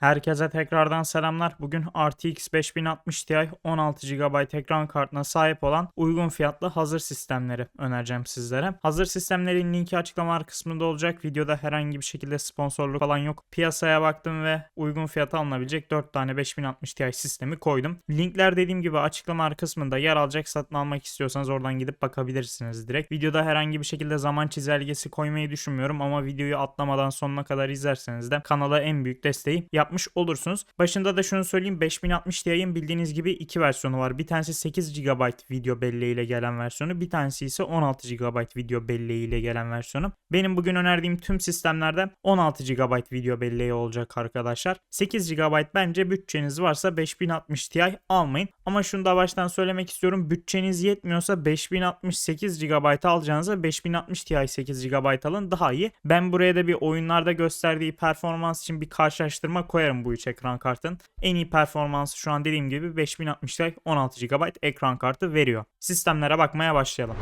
Herkese tekrardan selamlar. Bugün RTX 5060 Ti 16 GB ekran kartına sahip olan uygun fiyatlı hazır sistemleri önereceğim sizlere. Hazır sistemlerin linki açıklama kısmında olacak. Videoda herhangi bir şekilde sponsorluk falan yok. Piyasaya baktım ve uygun fiyata alınabilecek 4 tane 5060 Ti sistemi koydum. Linkler dediğim gibi açıklama kısmında yer alacak. Satın almak istiyorsanız oradan gidip bakabilirsiniz direkt. Videoda herhangi bir şekilde zaman çizelgesi koymayı düşünmüyorum ama videoyu atlamadan sonuna kadar izlerseniz de kanala en büyük desteği yapmış olursunuz. Başında da şunu söyleyeyim 5060 Ti'nin bildiğiniz gibi iki versiyonu var. Bir tanesi 8 GB video belleğiyle gelen versiyonu, bir tanesi ise 16 GB video belleğiyle gelen versiyonu. Benim bugün önerdiğim tüm sistemlerde 16 GB video belleği olacak arkadaşlar. 8 GB bence bütçeniz varsa 5060 Ti almayın. Ama şunu da baştan söylemek istiyorum. Bütçeniz yetmiyorsa 5068 GB alacağınıza 5060 Ti 8 GB alın daha iyi. Ben buraya da bir oyunlarda gösterdiği performans için bir karşılaştırma koyarım bu üç ekran kartın. En iyi performansı şu an dediğim gibi 5060 Ti 16 GB ekran kartı veriyor. Sistemlere bakmaya başlayalım.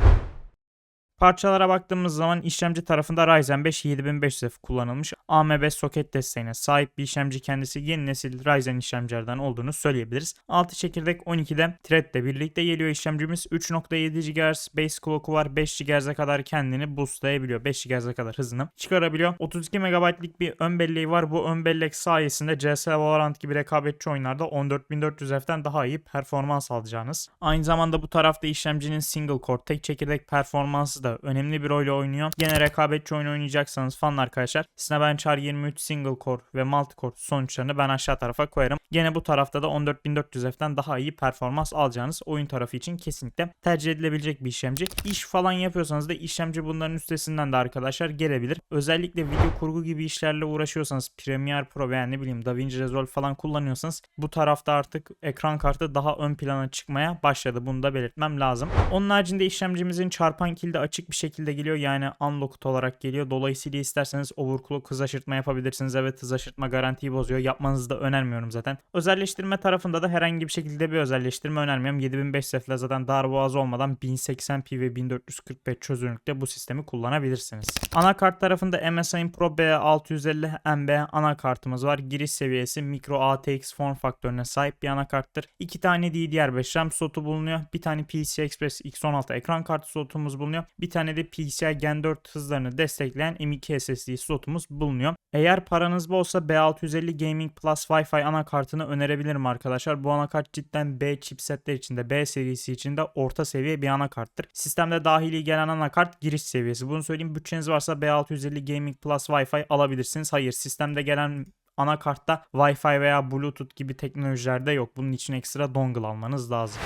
Parçalara baktığımız zaman işlemci tarafında Ryzen 5 7500F kullanılmış AMB soket desteğine sahip bir işlemci kendisi yeni nesil Ryzen işlemcilerden olduğunu söyleyebiliriz. 6 çekirdek 12'de thread ile birlikte geliyor işlemcimiz. 3.7 GHz base clock'u var. 5 GHz'e kadar kendini boostlayabiliyor. 5 GHz'e kadar hızını çıkarabiliyor. 32 MB'lik bir ön belleği var. Bu ön bellek sayesinde CS Valorant gibi rekabetçi oyunlarda 14400F'den daha iyi performans alacağınız. Aynı zamanda bu tarafta işlemcinin single core tek çekirdek performansı da önemli bir rol oynuyor. Gene rekabetçi oyun oynayacaksanız falan arkadaşlar Cinebenchar 23 single core ve multi core sonuçlarını ben aşağı tarafa koyarım. Gene bu tarafta da 14400F'den daha iyi performans alacağınız oyun tarafı için kesinlikle tercih edilebilecek bir işlemci. İş falan yapıyorsanız da işlemci bunların üstesinden de arkadaşlar gelebilir. Özellikle video kurgu gibi işlerle uğraşıyorsanız Premiere Pro veya ne bileyim DaVinci Resolve falan kullanıyorsanız bu tarafta artık ekran kartı daha ön plana çıkmaya başladı. Bunu da belirtmem lazım. Onun haricinde işlemcimizin çarpan kilidi açık bir şekilde geliyor. Yani unlocked olarak geliyor. Dolayısıyla isterseniz overclock hız aşırtma yapabilirsiniz. Evet hız aşırtma garantiyi bozuyor. Yapmanızı da önermiyorum zaten. Özelleştirme tarafında da herhangi bir şekilde bir özelleştirme önermiyorum. 7500 ile zaten darboğaz olmadan 1080p ve 1440p çözünürlükte bu sistemi kullanabilirsiniz. Anakart tarafında MSI'ın Pro B650MB anakartımız var. Giriş seviyesi micro ATX form faktörüne sahip bir anakarttır. İki tane DDR5 RAM slotu bulunuyor. Bir tane PCI Express X16 ekran kartı slotumuz bulunuyor. Bir tane de PCI Gen 4 hızlarını destekleyen M.2 SSD slotumuz bulunuyor. Eğer paranız bolsa B650 Gaming Plus Wi-Fi anakartını önerebilirim arkadaşlar. Bu anakart cidden B chipsetler içinde, B serisi içinde orta seviye bir anakarttır. Sistemde dahili gelen anakart giriş seviyesi. Bunu söyleyeyim bütçeniz varsa B650 Gaming Plus Wi-Fi alabilirsiniz. Hayır sistemde gelen anakartta Wi-Fi veya Bluetooth gibi teknolojilerde yok. Bunun için ekstra dongle almanız lazım.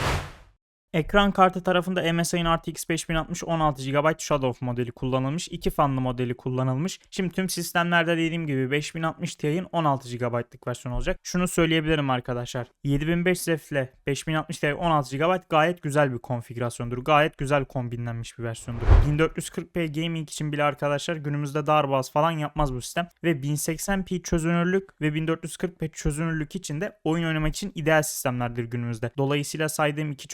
Ekran kartı tarafında MSI'nin RTX 5060 16 GB Shadow modeli kullanılmış. 2 fanlı modeli kullanılmış. Şimdi tüm sistemlerde dediğim gibi 5060 Ti'nin 16 GB'lık versiyonu olacak. Şunu söyleyebilirim arkadaşlar. 7500F ile 5060 Ti 16 GB gayet güzel bir konfigürasyondur. Gayet güzel kombinlenmiş bir versiyondur. 1440p gaming için bile arkadaşlar günümüzde darbaz falan yapmaz bu sistem. Ve 1080p çözünürlük ve 1440p çözünürlük için de oyun oynamak için ideal sistemlerdir günümüzde. Dolayısıyla saydığım iki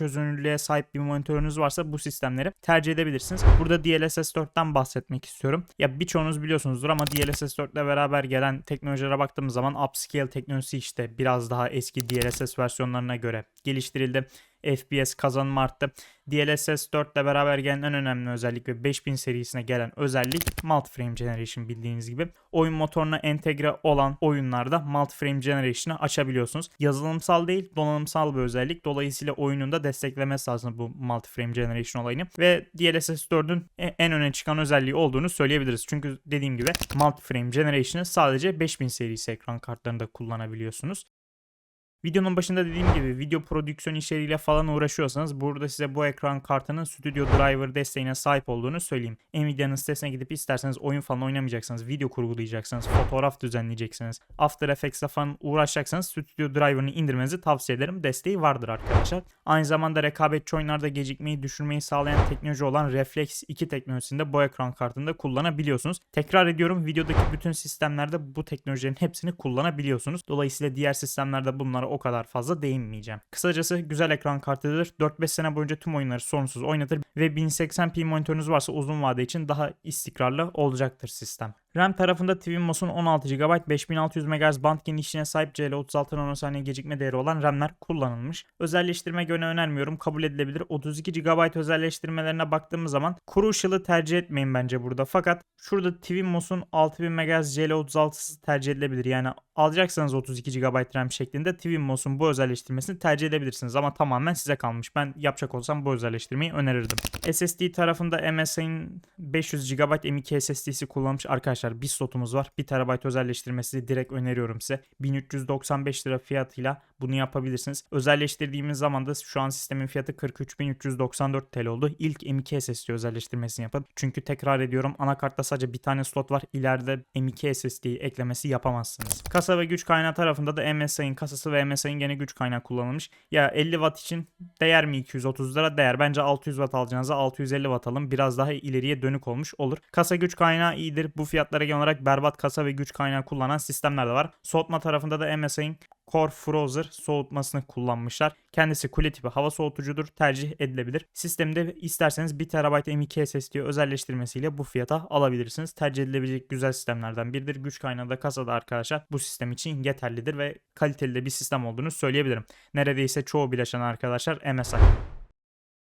çözünürlüğe sahip bir monitörünüz varsa bu sistemleri tercih edebilirsiniz. Burada DLSS 4'ten bahsetmek istiyorum. Ya birçoğunuz biliyorsunuzdur ama DLSS 4 ile beraber gelen teknolojilere baktığımız zaman upscale teknolojisi işte biraz daha eski DLSS versiyonlarına göre geliştirildi. FPS kazanımı arttı. DLSS 4 ile beraber gelen en önemli özellik ve 5000 serisine gelen özellik Multiframe Generation bildiğiniz gibi. Oyun motoruna entegre olan oyunlarda Multiframe Generation'ı açabiliyorsunuz. Yazılımsal değil donanımsal bir özellik. Dolayısıyla oyunun da desteklemesi lazım bu Multiframe Generation olayını. Ve DLSS 4'ün en öne çıkan özelliği olduğunu söyleyebiliriz. Çünkü dediğim gibi Multiframe Generation'ı sadece 5000 serisi ekran kartlarında kullanabiliyorsunuz. Videonun başında dediğim gibi video prodüksiyon işleriyle falan uğraşıyorsanız burada size bu ekran kartının Studio Driver desteğine sahip olduğunu söyleyeyim. Nvidia'nın sitesine gidip isterseniz oyun falan oynamayacaksanız, video kurgulayacaksanız, fotoğraf düzenleyeceksiniz, After Effects'la falan uğraşacaksanız Studio Driver'ını indirmenizi tavsiye ederim. Desteği vardır arkadaşlar. Aynı zamanda rekabetçi oyunlarda gecikmeyi düşürmeyi sağlayan teknoloji olan Reflex 2 teknolojisinde bu ekran kartında kullanabiliyorsunuz. Tekrar ediyorum videodaki bütün sistemlerde bu teknolojilerin hepsini kullanabiliyorsunuz. Dolayısıyla diğer sistemlerde bunlara o kadar fazla değinmeyeceğim. Kısacası güzel ekran kartıdır. 4-5 sene boyunca tüm oyunları sorunsuz oynatır ve 1080p monitörünüz varsa uzun vade için daha istikrarlı olacaktır sistem. RAM tarafında Twinmos'un 16 GB 5600 MHz band genişliğine sahip CL36 nanosaniye gecikme değeri olan RAM'ler kullanılmış. Özelleştirme yöne önermiyorum. Kabul edilebilir. 32 GB özelleştirmelerine baktığımız zaman Crucial'ı tercih etmeyin bence burada. Fakat şurada Twinmos'un 6000 MHz CL36'sı tercih edilebilir. Yani alacaksanız 32 GB RAM şeklinde Twinmos'un bu özelleştirmesini tercih edebilirsiniz. Ama tamamen size kalmış. Ben yapacak olsam bu özelleştirmeyi önerirdim. SSD tarafında MSI'nin 500 GB M.2 SSD'si kullanmış arkadaşlar. Bir slotumuz var. 1 TB özelleştirmesi direkt öneriyorum size. 1395 lira fiyatıyla bunu yapabilirsiniz. Özelleştirdiğimiz zaman da şu an sistemin fiyatı 43.394 TL oldu. İlk M.2 SSD özelleştirmesini yapın. Çünkü tekrar ediyorum anakartta sadece bir tane slot var. İleride M.2 SSD eklemesi yapamazsınız. Kasa ve güç kaynağı tarafında da MSI'nin kasası ve MSI'nin gene güç kaynağı kullanılmış. Ya 50 Watt için değer mi 230 lira? Değer. Bence 600 Watt alacağınıza 650 Watt alın. Biraz daha ileriye dönük olmuş olur. Kasa güç kaynağı iyidir. Bu fiyatlara genel olarak berbat kasa ve güç kaynağı kullanan sistemler de var. Soğutma tarafında da MSI'nin Core Frozer soğutmasını kullanmışlar. Kendisi kule tipi hava soğutucudur. Tercih edilebilir. Sistemde isterseniz 1 TB M.2 SSD özelleştirmesiyle bu fiyata alabilirsiniz. Tercih edilebilecek güzel sistemlerden biridir. Güç kaynağı da kasada arkadaşlar bu sistem için yeterlidir ve kaliteli de bir sistem olduğunu söyleyebilirim. Neredeyse çoğu bileşen arkadaşlar MSI.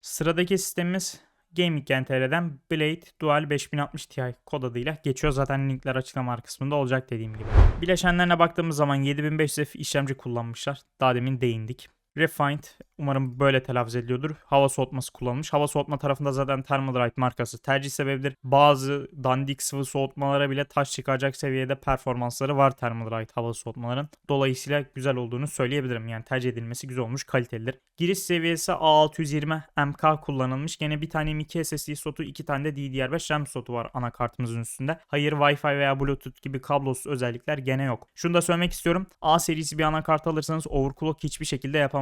Sıradaki sistemimiz Gaming TR'den Blade Dual 5060 Ti kod adıyla geçiyor. Zaten linkler açıklama kısmında olacak dediğim gibi. Bileşenlerine baktığımız zaman 7500F işlemci kullanmışlar. Daha demin değindik. Refined umarım böyle telaffuz ediliyordur. Hava soğutması kullanılmış. Hava soğutma tarafında zaten Thermalright markası tercih sebebidir. Bazı dandik sıvı soğutmalara bile taş çıkacak seviyede performansları var Thermalright hava soğutmaların. Dolayısıyla güzel olduğunu söyleyebilirim. Yani tercih edilmesi güzel olmuş, kalitelidir. Giriş seviyesi A620 MK kullanılmış. Gene bir tane M.2 SSD slotu, iki tane de DDR5 RAM slotu var anakartımızın üstünde. Hayır Wi-Fi veya Bluetooth gibi kablosuz özellikler gene yok. Şunu da söylemek istiyorum. A serisi bir anakart alırsanız overclock hiçbir şekilde yapamazsınız.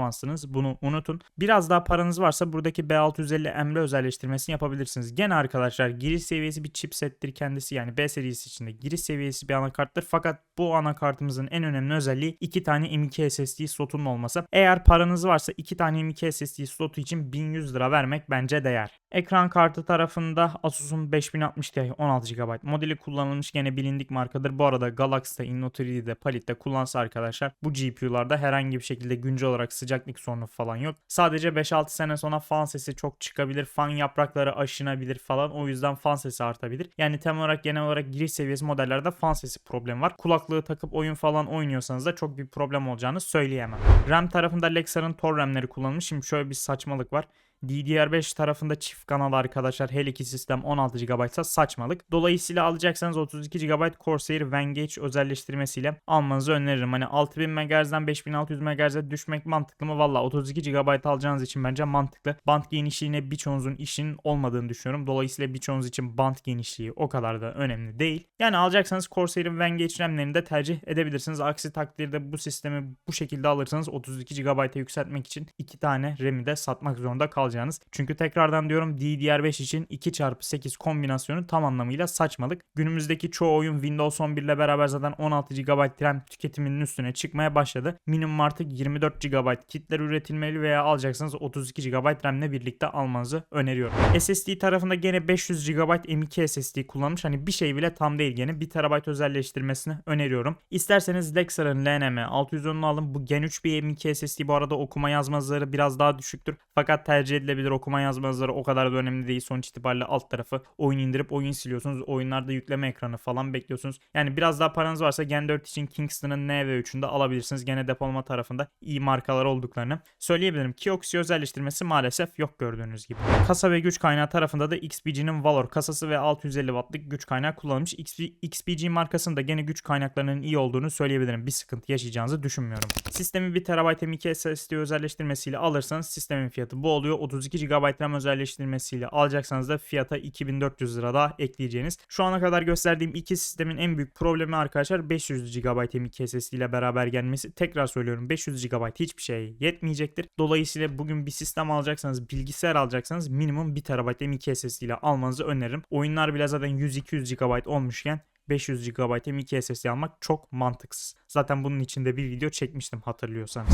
Bunu unutun. Biraz daha paranız varsa buradaki B650M'le özelleştirmesini yapabilirsiniz. Gene arkadaşlar giriş seviyesi bir chipsettir kendisi yani B serisi içinde giriş seviyesi bir anakarttır. Fakat bu anakartımızın en önemli özelliği iki tane M.2 SSD slotunun olması. Eğer paranız varsa iki tane M.2 SSD slotu için 1100 lira vermek bence değer. Ekran kartı tarafında Asus'un 5060 Ti 16 GB modeli kullanılmış gene bilindik markadır. Bu arada Galaxy'de, Inno3D'de, Palit'te kullansa arkadaşlar bu GPU'larda herhangi bir şekilde güncel olarak sıcaklık sorunu falan yok. Sadece 5-6 sene sonra fan sesi çok çıkabilir. Fan yaprakları aşınabilir falan. O yüzden fan sesi artabilir. Yani temel olarak genel olarak giriş seviyesi modellerde fan sesi problemi var. Kulaklığı takıp oyun falan oynuyorsanız da çok bir problem olacağını söyleyemem. RAM tarafında Lexar'ın Tor RAM'leri kullanılmış. Şimdi şöyle bir saçmalık var. DDR5 tarafında çift kanal arkadaşlar her iki sistem 16 GB ise saçmalık. Dolayısıyla alacaksanız 32 GB Corsair Vantage özelleştirmesiyle almanızı öneririm. Hani 6000 MHz'den 5600 MHz'e düşmek mantıklı mı? Valla 32 GB alacağınız için bence mantıklı. Band genişliğine birçoğunuzun işinin olmadığını düşünüyorum. Dolayısıyla birçoğunuz için band genişliği o kadar da önemli değil. Yani alacaksanız Corsair'in Vantage RAM'lerini de tercih edebilirsiniz. Aksi takdirde bu sistemi bu şekilde alırsanız 32 GB'a yükseltmek için iki tane RAM'i de satmak zorunda kalacağınız alacağınız. Çünkü tekrardan diyorum DDR5 için 2x8 kombinasyonu tam anlamıyla saçmalık. Günümüzdeki çoğu oyun Windows 11 ile beraber zaten 16 GB RAM tüketiminin üstüne çıkmaya başladı. Minimum artık 24 GB kitler üretilmeli veya alacaksanız 32 GB RAM ile birlikte almanızı öneriyorum. SSD tarafında gene 500 GB M.2 SSD kullanmış. Hani bir şey bile tam değil gene 1 TB özelleştirmesini öneriyorum. İsterseniz Lexar'ın LNM 610'unu alın. Bu Gen 3 bir M.2 SSD bu arada okuma yazma hızları biraz daha düşüktür. Fakat tercih edilebilir okuma yazma hızları o kadar da önemli değil. Sonuç itibariyle alt tarafı oyun indirip oyun siliyorsunuz. Oyunlarda yükleme ekranı falan bekliyorsunuz. Yani biraz daha paranız varsa Gen 4 için Kingston'ın NV3'ünde alabilirsiniz. Gene depolama tarafında iyi markalar olduklarını söyleyebilirim. Kioxia özelleştirmesi maalesef yok gördüğünüz gibi. Kasa ve güç kaynağı tarafında da XPG'nin Valor kasası ve 650 wattlık güç kaynağı kullanılmış. XPG markasında gene güç kaynaklarının iyi olduğunu söyleyebilirim. Bir sıkıntı yaşayacağınızı düşünmüyorum. Sistemi 1 TB M.2 SSD özelleştirmesiyle alırsanız sistemin fiyatı bu oluyor. 32 GB RAM özelleştirmesiyle alacaksanız da fiyata 2400 lira daha ekleyeceğiniz. Şu ana kadar gösterdiğim iki sistemin en büyük problemi arkadaşlar 500 GB M.2 SSD ile beraber gelmesi. Tekrar söylüyorum 500 GB hiçbir şeye yetmeyecektir. Dolayısıyla bugün bir sistem alacaksanız bilgisayar alacaksanız minimum 1 TB M.2 SSD ile almanızı öneririm. Oyunlar bile zaten 100-200 GB olmuşken 500 GB M.2 SSD almak çok mantıksız. Zaten bunun içinde bir video çekmiştim hatırlıyorsanız.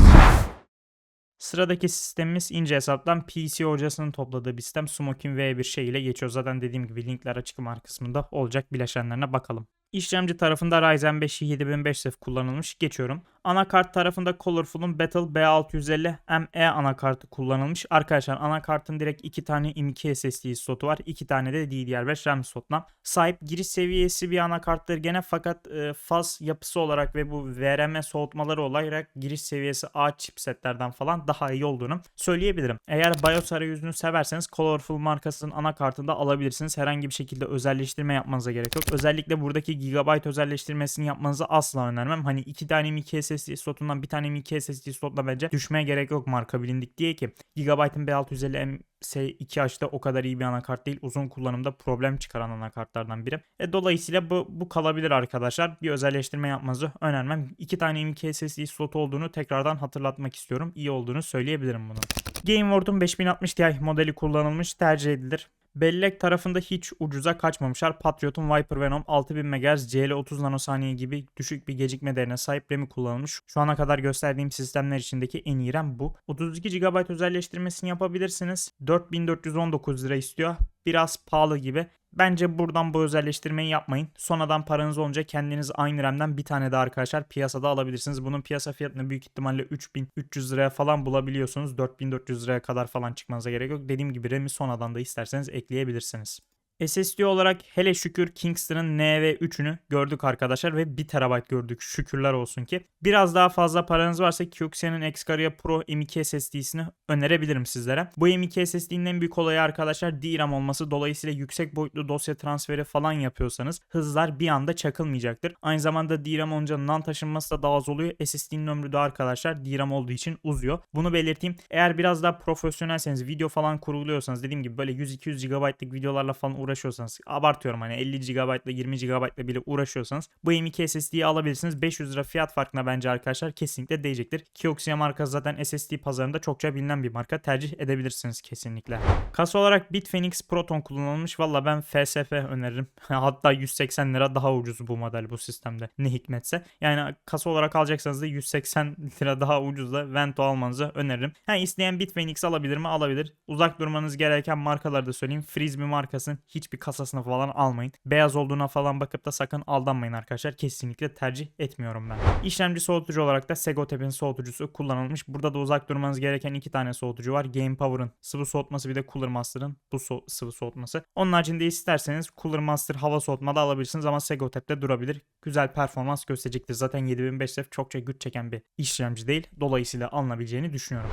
Sıradaki sistemimiz ince hesaptan PC hocasının topladığı bir sistem Smokin V1 şey ile geçiyor. Zaten dediğim gibi linkler açıklama kısmında olacak bileşenlerine bakalım. İşlemci tarafında Ryzen 5 7500F kullanılmış. Geçiyorum. Anakart tarafında Colorful'un Battle B650ME anakartı kullanılmış. Arkadaşlar anakartın direkt 2 tane M.2 SSD slotu var. 2 tane de DDR5 RAM slotuna sahip. Giriş seviyesi bir anakarttır gene fakat e, faz yapısı olarak ve bu VRM soğutmaları olarak giriş seviyesi A chipsetlerden falan daha iyi olduğunu söyleyebilirim. Eğer BIOS arayüzünü severseniz Colorful markasının anakartını da alabilirsiniz. Herhangi bir şekilde özelleştirme yapmanıza gerek yok. Özellikle buradaki Gigabyte özelleştirmesini yapmanızı asla önermem. Hani 2 tane M.2 SSD slotundan bir tane M.2 SSD slotla bence düşmeye gerek yok marka bilindik diye ki Gigabyte'ın B650 S2H'da o kadar iyi bir anakart değil. Uzun kullanımda problem çıkaran anakartlardan biri. E, dolayısıyla bu, bu kalabilir arkadaşlar. Bir özelleştirme yapmanızı önermem. İki tane M.2 SSD slotu olduğunu tekrardan hatırlatmak istiyorum. İyi olduğunu söyleyebilirim bunu. GameWorld'un 5060 Ti modeli kullanılmış tercih edilir. Bellek tarafında hiç ucuza kaçmamışlar. Patriot'un Viper Venom 6000 MHz CL30 nanosaniye gibi düşük bir gecikme değerine sahip RAM'i kullanılmış. Şu ana kadar gösterdiğim sistemler içindeki en iyi RAM bu. 32 GB özelleştirmesini yapabilirsiniz. 4419 lira istiyor. Biraz pahalı gibi. Bence buradan bu özelleştirmeyi yapmayın. Sonradan paranız olunca kendiniz aynı RAM'den bir tane daha arkadaşlar piyasada alabilirsiniz. Bunun piyasa fiyatını büyük ihtimalle 3300 liraya falan bulabiliyorsunuz. 4400 liraya kadar falan çıkmanıza gerek yok. Dediğim gibi RAM'i sonradan da isterseniz ekleyebilirsiniz. SSD olarak hele şükür Kingston'ın NV3'ünü gördük arkadaşlar ve 1 TB gördük şükürler olsun ki. Biraz daha fazla paranız varsa Kioxia'nın Xcaria Pro M2 SSD'sini önerebilirim sizlere. Bu M2 SSD'nin en büyük olayı arkadaşlar DRAM olması dolayısıyla yüksek boyutlu dosya transferi falan yapıyorsanız hızlar bir anda çakılmayacaktır. Aynı zamanda DRAM olunca NAND taşınması da daha az oluyor. SSD'nin ömrü de arkadaşlar DRAM olduğu için uzuyor. Bunu belirteyim. Eğer biraz daha profesyonelseniz video falan kuruluyorsanız dediğim gibi böyle 100-200 GB'lık videolarla falan uğraşıyorsanız abartıyorum hani 50 GB ile 20 GB ile bile uğraşıyorsanız bu M2 SSD'yi alabilirsiniz. 500 lira fiyat farkına bence arkadaşlar kesinlikle değecektir. Kioxia markası zaten SSD pazarında çokça bilinen bir marka. Tercih edebilirsiniz kesinlikle. Kasa olarak Bitfenix Proton kullanılmış. Valla ben FSF öneririm. Hatta 180 lira daha ucuz bu model bu sistemde. Ne hikmetse. Yani kasa olarak alacaksanız da 180 lira daha ucuz da Vento almanızı öneririm. Yani isteyen Bitfenix alabilir mi? Alabilir. Uzak durmanız gereken markaları da söyleyeyim. Frisbee markasının hiçbir kasasını falan almayın. Beyaz olduğuna falan bakıp da sakın aldanmayın arkadaşlar. Kesinlikle tercih etmiyorum ben. İşlemci soğutucu olarak da Segotep'in soğutucusu kullanılmış. Burada da uzak durmanız gereken iki tane soğutucu var. Game Power'ın sıvı soğutması bir de Cooler Master'ın bu so sıvı soğutması. Onun haricinde isterseniz Cooler Master hava soğutma da alabilirsiniz ama Segotep'te durabilir. Güzel performans gösterecektir. Zaten 7500F çokça güç çeken bir işlemci değil. Dolayısıyla alınabileceğini düşünüyorum.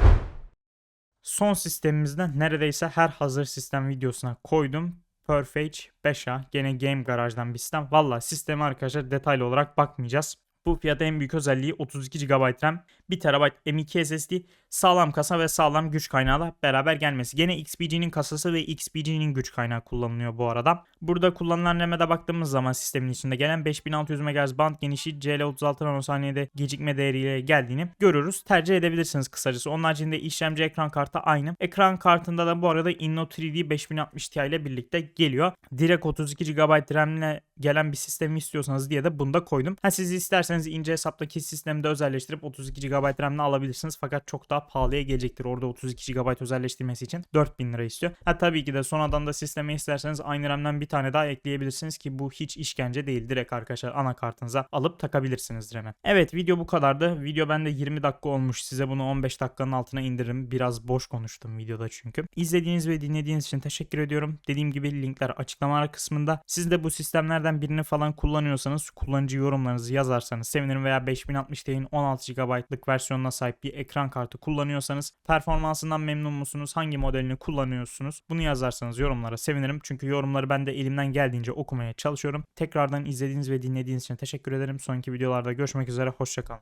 Son sistemimizde neredeyse her hazır sistem videosuna koydum. Perfage 5A gene Game Garage'dan bir sistem. Valla sisteme arkadaşlar detaylı olarak bakmayacağız. Bu fiyata en büyük özelliği 32 GB RAM, 1 TB M.2 SSD, sağlam kasa ve sağlam güç kaynağıyla beraber gelmesi. Gene XPG'nin kasası ve XPG'nin güç kaynağı kullanılıyor bu arada. Burada kullanılan RAM'e de baktığımız zaman sistemin içinde gelen 5600 MHz band genişliği CL36 nanosaniyede gecikme değeriyle geldiğini görüyoruz. Tercih edebilirsiniz kısacası. Onun haricinde işlemci ekran kartı aynı. Ekran kartında da bu arada Inno 3D 5060 Ti ile birlikte geliyor. Direkt 32 GB RAM ile gelen bir sistemi istiyorsanız diye de bunu da koydum. Ha siz isterseniz ince hesaptaki sistemi de özelleştirip 32 GB RAM'le alabilirsiniz. Fakat çok daha pahalıya gelecektir. Orada 32 GB özelleştirmesi için 4000 lira istiyor. Ha tabii ki de sonradan da sisteme isterseniz aynı RAM'den bir tane daha ekleyebilirsiniz ki bu hiç işkence değil. Direkt arkadaşlar anakartınıza alıp takabilirsiniz RAM'e. Evet video bu kadardı. Video bende 20 dakika olmuş. Size bunu 15 dakikanın altına indiririm. Biraz boş konuştum videoda çünkü. İzlediğiniz ve dinlediğiniz için teşekkür ediyorum. Dediğim gibi linkler açıklamalar kısmında. Siz de bu sistemlerden birini falan kullanıyorsanız kullanıcı yorumlarınızı yazarsanız sevinirim veya 5060 Ti'nin 16 GB'lık versiyonuna sahip bir ekran kartı kullanıyorsanız performansından memnun musunuz? Hangi modelini kullanıyorsunuz? Bunu yazarsanız yorumlara sevinirim. Çünkü yorumları ben de elimden geldiğince okumaya çalışıyorum. Tekrardan izlediğiniz ve dinlediğiniz için teşekkür ederim. Sonraki videolarda görüşmek üzere. Hoşçakalın.